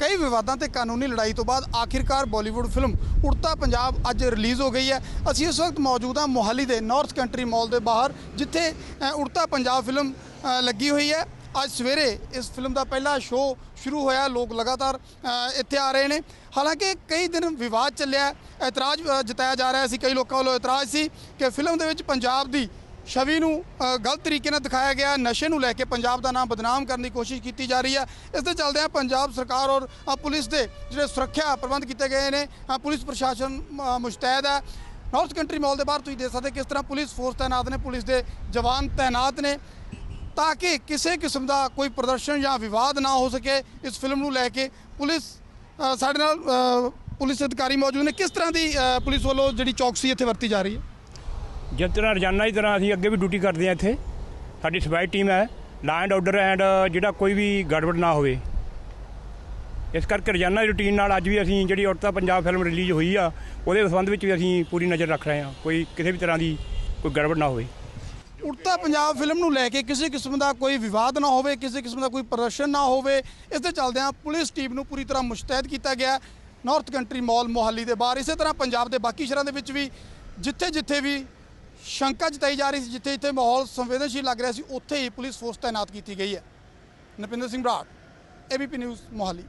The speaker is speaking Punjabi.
ਕਈ ਵਿਵਾਦਾਂ ਤੇ ਕਾਨੂੰਨੀ ਲੜਾਈ ਤੋਂ ਬਾਅਦ ਆਖਿਰਕਾਰ ਬਾਲੀਵੁੱਡ ਫਿਲਮ ਉੜਤਾ ਪੰਜਾਬ ਅੱਜ ਰਿਲੀਜ਼ ਹੋ ਗਈ ਹੈ। ਅਸੀਂ ਇਸ ਵਕਤ ਮੌਜੂਦ ਹਾਂ ਮੋਹਾਲੀ ਦੇ ਨਾਰਥ ਕੰਟਰੀ ਮਾਲ ਦੇ ਬਾਹਰ, ਜਿੱਥੇ ਉੜਤਾ ਪੰਜਾਬ ਫਿਲਮ ਲੱਗੀ ਹੋਈ ਹੈ। ਅੱਜ ਸਵੇਰੇ ਇਸ ਫਿਲਮ ਦਾ ਪਹਿਲਾ ਸ਼ੋਅ ਸ਼ੁਰੂ ਹੋਇਆ। ਲੋਕ ਲਗਾਤਾਰ ਇੱਥੇ ਆ ਰਹੇ ਨੇ। ਹਾਲਾਂਕਿ ਕਈ ਦਿਨ ਵਿਵਾਦ ਚੱਲਿਆ। ਇਤਰਾਜ਼ ਜਤਾਇਆ ਜਾ ਰਿਹਾ ਸੀ। ਕਈ ਲੋਕਾਂ ਵੱਲੋਂ ਇਤਰਾਜ਼ ਸੀ ਕਿ ਫਿਲਮ ਦੇ ਵਿੱਚ ਪੰਜਾਬ ਦੀ ਛਵੀ ਨੂੰ ਗਲਤ ਤਰੀਕੇ ਨਾਲ ਦਿਖਾਇਆ ਗਿਆ ਨਸ਼ੇ ਨੂੰ ਲੈ ਕੇ ਪੰਜਾਬ ਦਾ ਨਾਮ ਬਦਨਾਮ ਕਰਨ ਦੀ ਕੋਸ਼ਿਸ਼ ਕੀਤੀ ਜਾ ਰਹੀ ਹੈ। ਇਸ ਦੇ ਚੱਲਦਿਆਂ ਪੰਜਾਬ ਸਰਕਾਰ ਔਰ ਪੁਲਿਸ ਦੇ ਜਿਹੜੇ ਸੁਰੱਖਿਆ ਪ੍ਰਬੰਧ ਕੀਤੇ ਗਏ ਨੇ ਪੁਲਿਸ ਪ੍ਰਸ਼ਾਸਨ ਮੁਸ਼ਤੈਦ ਹੈ। ਨਾਰਥ ਕੰਟਰੀ ਮਾਲ ਦੇ ਬਾਹਰ ਤੁਸੀਂ ਦੇਖ ਸਕਦੇ ਕਿਸ ਤਰ੍ਹਾਂ ਪੁਲਿਸ ਫੋਰਸ ਤਾਇਨਾਤ ਨੇ ਪੁਲਿਸ ਦੇ ਜਵਾਨ ਤਾਇਨਾਤ ਨੇ ਤਾਂ ਕਿ ਕਿਸੇ ਕਿਸਮ ਦਾ ਕੋਈ ਪ੍ਰਦਰਸ਼ਨ ਜਾਂ ਵਿਵਾਦ ਨਾ ਹੋ ਸਕੇ। ਇਸ ਫਿਲਮ ਨੂੰ ਲੈ ਕੇ ਪੁਲਿਸ ਸਾਡੇ ਨਾਲ ਅ, ਪੁਲਿਸ ਅਧਿਕਾਰੀ ਮੌਜੂਦ ਨੇ। ਕਿਸ ਤਰ੍ਹਾਂ ਦੀ ਪੁਲਿਸ ਵੱਲੋਂ ਜਿਹੜੀ ਚੌਕਸੀ ਇੱਥੇ ਵਰਤੀ ਜਾ ਰਹੀ ਹੈ? ਜਿਸ ਤਰ੍ਹਾਂ ਰੋਜ਼ਾਨਾ ਦੀ ਤਰ੍ਹਾਂ ਅਸੀਂ ਅੱਗੇ ਵੀ ਡਿਊਟੀ ਕਰਦੇ ਹਾਂ ਇੱਥੇ, ਸਾਡੀ ਸਫ਼ਾਈ ਟੀਮ ਹੈ ਲਾ ਐਂਡ ਆਰਡਰ ਐਂਡ ਜਿਹੜਾ ਕੋਈ ਵੀ ਗੜਬੜ ਨਾ ਹੋਵੇ। ਇਸ ਕਰਕੇ ਰੋਜ਼ਾਨਾ ਦੀ ਰੁਟੀਨ ਨਾਲ ਅੱਜ ਵੀ ਅਸੀਂ ਜਿਹੜੀ ਔਰਤਾਂ ਪੰਜਾਬ ਫਿਲਮ ਰਿਲੀਜ਼ ਹੋਈ ਆ, ਉਹਦੇ ਸੰਬੰਧ ਵਿੱਚ ਵੀ ਅਸੀਂ ਪੂਰੀ ਨਜ਼ਰ ਰੱਖ ਰਹੇ ਹਾਂ, ਕੋਈ ਕਿਸੇ ਵੀ ਤਰ੍ਹਾਂ ਦੀ ਕੋਈ ਗੜਬੜ ਨਾ ਹੋਵੇ। ਉੜਤਾ ਪੰਜਾਬ ਫਿਲਮ ਨੂੰ ਲੈ ਕੇ ਕਿਸੇ ਕਿਸਮ ਦਾ ਕੋਈ ਵਿਵਾਦ ਨਾ ਹੋਵੇ, ਕਿਸੇ ਕਿਸਮ ਦਾ ਕੋਈ ਪ੍ਰਦਰਸ਼ਨ ਨਾ ਹੋਵੇ, ਇਸ ਦੇ ਚੱਲਦਿਆਂ ਪੁਲਿਸ ਟੀਮ ਨੂੰ ਪੂਰੀ ਤਰ੍ਹਾਂ ਮੁਸ਼ਤੈਦ ਕੀਤਾ ਗਿਆ ਨਾਰਥ ਕੰਟਰੀ ਮਾਲ ਮੋਹਾਲੀ ਦੇ ਬਾਹਰ, ਇਸੇ ਤਰ੍ਹਾਂ ਪੰਜਾਬ ਦੇ ਬਾਕੀ ਸ਼ਹਿਰਾਂ ਦੇ ਵਿੱਚ ਵੀ ਜਿੱਥੇ ਜਿੱਥੇ ਵੀ ਸ਼ੰਕਾ ਜਤਾਈ ਜਾ ਰਹੀ ਸੀ ਜਿੱਥੇ ਜਿੱਥੇ ਮਾਹੌਲ ਸੰਵੇਦਨਸ਼ੀਲ ਲੱਗ ਰਿਹਾ ਸੀ, ਉੱਥੇ ਹੀ ਪੁਲਿਸ ਫੋਰਸ ਤਾਇਨਾਤ ਕੀਤੀ ਗਈ ਹੈ। Napinder Singh Brar ABP news Mohali.